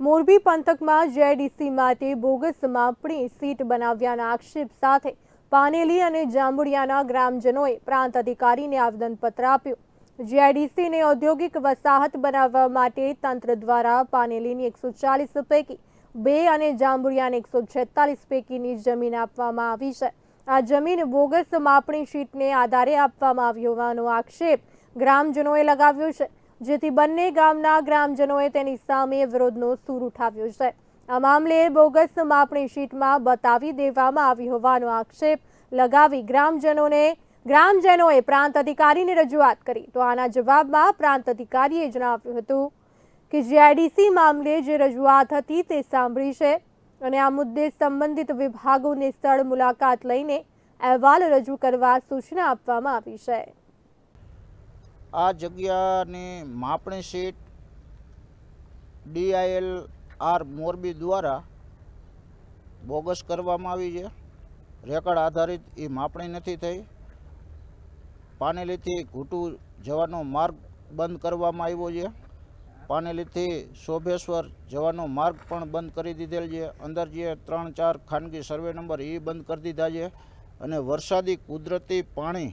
મોરબી પંથકમાં જેડીસી માટે બોગસ માપણી સીટ બનાવ્યાના આક્ષેપ સાથે પાનેલી અને જાંબુડિયાના ગ્રામજનોએ પ્રાંત અધિકારીને આવેદનપત્ર આપ્યું. જેડીસીને ઔદ્યોગિક વસાહત બનાવવા માટે તંત્ર દ્વારા પાનેલીની એકસો ચાલીસ પૈકી બે અને જાંબુડિયાને એકસો છેતાલીસ પૈકીની જમીન આપવામાં આવી છે. આ જમીન બોગસ માપણી શીટને આધારે આપવામાં આવી હોવાનો આક્ષેપ ગ્રામજનોએ લગાવ્યો છે. જેથી બંને ગામના ગ્રામજનોએ તેની સામે વિરોધનો સૂર ઉઠાવ્યો છે. આ મામલે બોગસ માપણી શીટમાં બતાવી દેવામાં આવી હોવાનો આક્ષેપ લગાવી ગ્રામજનોને ગ્રામજનોએ પ્રાંત અધિકારીને રજૂઆત કરી. તો આના જવાબમાં પ્રાંત અધિકારીએ જણાવ્યું હતું કે જીઆઈડીસી મામલે જે રજૂઆત હતી તે સાંભળી છે અને આ મુદ્દે સંબંધિત વિભાગોને સ્થળ મુલાકાત લઈને અહેવાલ રજૂ કરવા સૂચના આપવામાં આવી છે. આ જગ્યાની માપણી સીટ ડીઆઈએલ આર મોરબી દ્વારા બોગસ કરવામાં આવી છે. રેકર્ડ આધારિત એ માપણી નથી થઈ. પાનેલીથી ઘૂંટું જવાનો માર્ગ બંધ કરવામાં આવ્યો છે. પાનેલીથી શોભેશ્વર જવાનો માર્ગ પણ બંધ કરી દીધેલ છે. અંદર જે ત્રણ ચાર ખાનગી સર્વે નંબર એ બંધ કરી દીધા છે. અને વરસાદી કુદરતી પાણી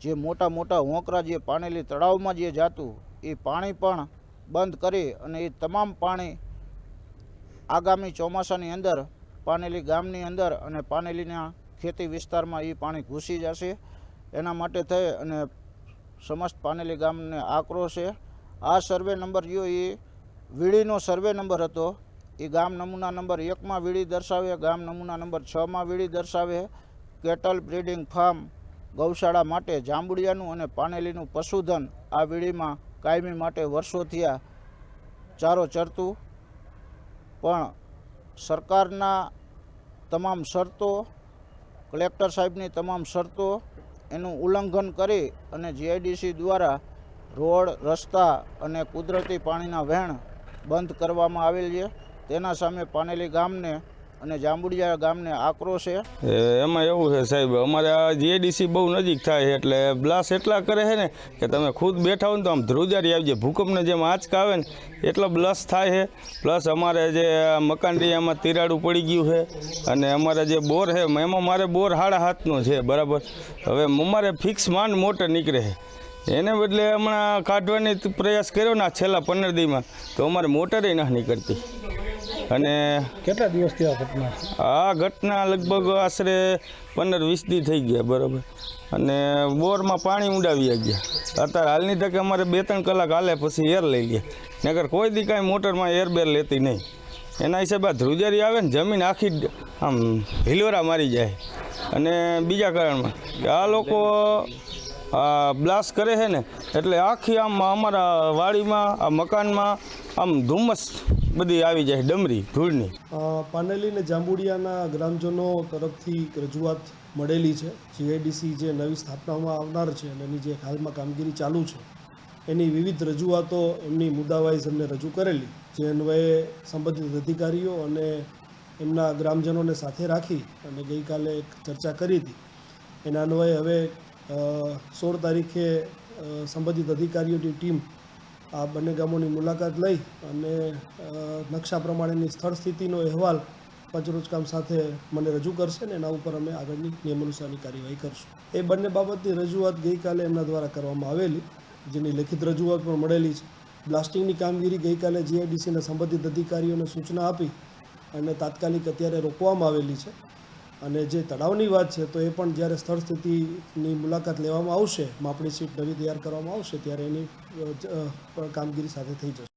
જે મોટા મોટા હોંકરા જે પાનેલી તળાવમાં જે જાતું, એ પાણી પણ બંધ કરી અને એ તમામ પાણી આગામી ચોમાસાની અંદર પાનેલી ગામની અંદર અને પાનેલીના ખેતી વિસ્તારમાં એ પાણી ઘૂસી જશે. એના માટે થઈ અને સમસ્ત પાનેલી ગામને આકરો છે. આ સર્વે નંબર જો એ વીડીનો સર્વે નંબર હતો એ ગામ નમૂના નંબર એકમાં વીડી દર્શાવે, ગામ નમૂના નંબર છમાં વીડી દર્શાવે. કેટલ બ્રીડિંગ ફાર્મ ગૌશાળા માટે જાંબુડિયાનું અને પાનેલીનું પશુધન આ વીડીમાં કાયમી માટે વર્ષોથી આ ચારો ચરતું, પણ સરકારના તમામ શરતો, કલેક્ટર સાહેબની તમામ શરતો એનું ઉલ્લંઘન કરી અને જીઆઈડીસી દ્વારા રોડ, રસ્તા અને કુદરતી પાણીના વહેણ બંધ કરવામાં આવેલ છે. તેના સામે પાનેલી ગામને અને જાંબુડિયા ગામને આક્રોશ છે? એમાં એવું છે સાહેબ, અમારે આ જીએડીસી બહુ નજીક થાય છે, એટલે બ્લાસ એટલા કરે છે ને કે તમે ખુદ બેઠા હો ને તો આમ ધ્રુજારી આવી જાય ભૂકંપને જેમ આંચકા આવે ને, એટલો બ્લસ થાય છે. પ્લસ અમારે જે આ મકાનડીયામાં તિરાડું પડી ગયું છે, અને અમારે જે બોર છે, એમાં મારે બોર હાડા હાથનો છે, બરાબર? હવે અમારે ફિક્સ માંડ મોટર નીકળે છે. એને બદલે હમણાં કાઢવાની પ્રયાસ કર્યો ને છેલ્લા પંદર દીમાં, તો અમારે મોટરે ના નીકળતી. અને કેટલા દિવસથી આ ઘટના? આ ઘટના લગભગ આશરે પંદર વીસ દી થઈ ગયા બરાબર. અને બોરમાં પાણી ઉડાવી ગયા. અત્યારે હાલની તકે અમારે બે ત્રણ કલાક હાલે પછી એર લઈ લઈએ નગર કોઈ દી કાંઈ મોટરમાં એર બેર લેતી નહીં. એના હિસાબે આ ધ્રુજારી આવે ને જમીન આખી આમ હિલોરા મારી જાય. અને બીજા કારણમાં કે આ લોકો આ બ્લાસ્ટ કરે છે ને એટલે આખી આમ અમારા વાડીમાં આ મકાનમાં આમ ધુમ્મસ બધી આવી જાય ડમરી, ધૂળની. પાનેલી ને જાંબુડિયાના ગ્રામજનો તરફથી રજૂઆત મળેલી છે. જીઆઈડીસી જે નવી સ્થાપનામાં આવનાર છે અને એની જે હાલમાં કામગીરી ચાલુ છે, એની વિવિધ રજૂઆતો એમની મુદ્દાવાઇઝ એમને રજૂ કરેલી. જે અન્વયે સંબંધિત અધિકારીઓ અને એમના ગ્રામજનોને સાથે રાખી અને ગઈકાલે એક ચર્ચા કરી હતી. એના અન્વયે હવે સોળ તારીખે સંબંધિત અધિકારીઓની ટીમ આ બંને ગામોની મુલાકાત લઈ અને નકશા પ્રમાણેની સ્થળ સ્થિતિનો અહેવાલ પંચરોજકામ સાથે મને રજૂ કરશે ને એના ઉપર અમે આગળની નિયમાનુસારની કાર્યવાહી કરશું. એ બંને બાબતની રજૂઆત ગઈકાલે એમના દ્વારા કરવામાં આવેલી, જેની લેખિત રજૂઆત પણ મળેલી છે. બ્લાસ્ટિંગની કામગીરી ગઈકાલે જીઆઈડીસીના સંબંધિત અધિકારીઓને સૂચના આપી અને તાત્કાલિક અત્યારે રોકવામાં આવેલી છે. અને જે તળાવની વાત છે, તો એ પણ જ્યારે સ્થળ સ્થિતિની મુલાકાત લેવામાં આવશે, માપણી સીટ નવી તૈયાર કરવામાં આવશે, ત્યારે એની કામગીરી સાથે થઈ જશે.